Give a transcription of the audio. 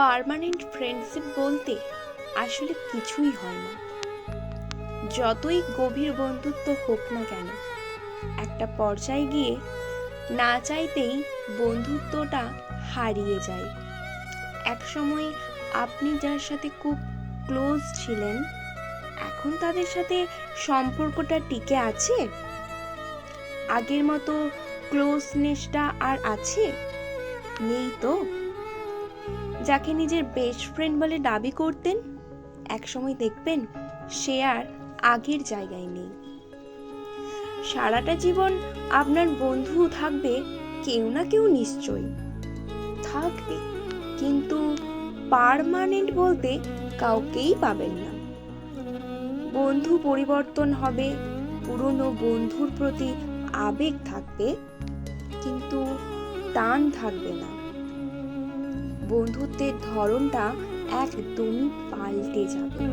Permanent friendship বলতে আসলে কিছুই হয় না। যতই গভীর বন্ধুত্ব হোক না কেন, একটা পর্যায়ে গিয়ে না চাইতেই বন্ধুত্বটা হারিয়ে যায়। একসময় আপনি যার সাথে খুব ক্লোজ ছিলেন, এখন তাদের সাথে সম্পর্কটা টিকে আছে? আগের মতো ক্লোজনেসটা আর আছে? নেই তো? যাকে নিজের বেস্ট ফ্রেন্ড বলে দাবি করতেন, একসময় দেখবেন সে আর আগের জায়গায় নেই। সারাটা জীবন আপনার বন্ধু থাকবে কেউ না কেউ নিশ্চয়ই। থাকবে, কিন্তু পারমানেন্ট বলতে কাউকেই পাবেন না। বন্ধু পরিবর্তন হবে, পুরনো বন্ধুর প্রতি আবেগ থাকবে, কিন্তু টান থাকবে না। বন্ধুত্বের ধরনটা একদমই পাল্টে যাবে।